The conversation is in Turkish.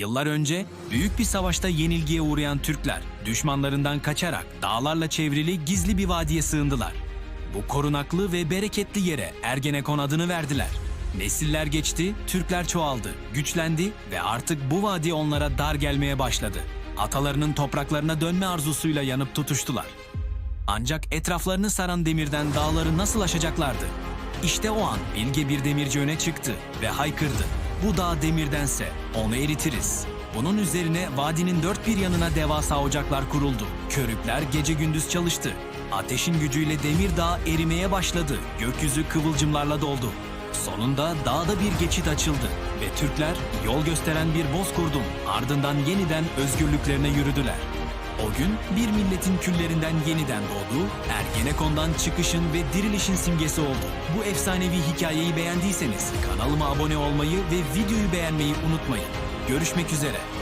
Yıllar önce büyük bir savaşta yenilgiye uğrayan Türkler düşmanlarından kaçarak dağlarla çevrili gizli bir vadiye sığındılar. Bu korunaklı ve bereketli yere Ergenekon adını verdiler. Nesiller geçti, Türkler çoğaldı, güçlendi ve artık bu vadi onlara dar gelmeye başladı. Atalarının topraklarına dönme arzusuyla yanıp tutuştular. Ancak etraflarını saran demirden dağları nasıl aşacaklardı? İşte o an bilge bir demirci öne çıktı ve haykırdı. Bu dağ demirdense onu eritiriz. Bunun üzerine vadinin dört bir yanına devasa ocaklar kuruldu. Körükler gece gündüz çalıştı. Ateşin gücüyle demir dağ erimeye başladı. Gökyüzü kıvılcımlarla doldu. Sonunda dağda bir geçit açıldı ve Türkler yol gösteren bir bozkurdun ardından yeniden özgürlüklerine yürüdüler. O gün bir milletin küllerinden yeniden doğdu, Ergenekon'dan çıkışın ve dirilişin simgesi oldu. Bu efsanevi hikayeyi beğendiyseniz kanalıma abone olmayı ve videoyu beğenmeyi unutmayın. Görüşmek üzere.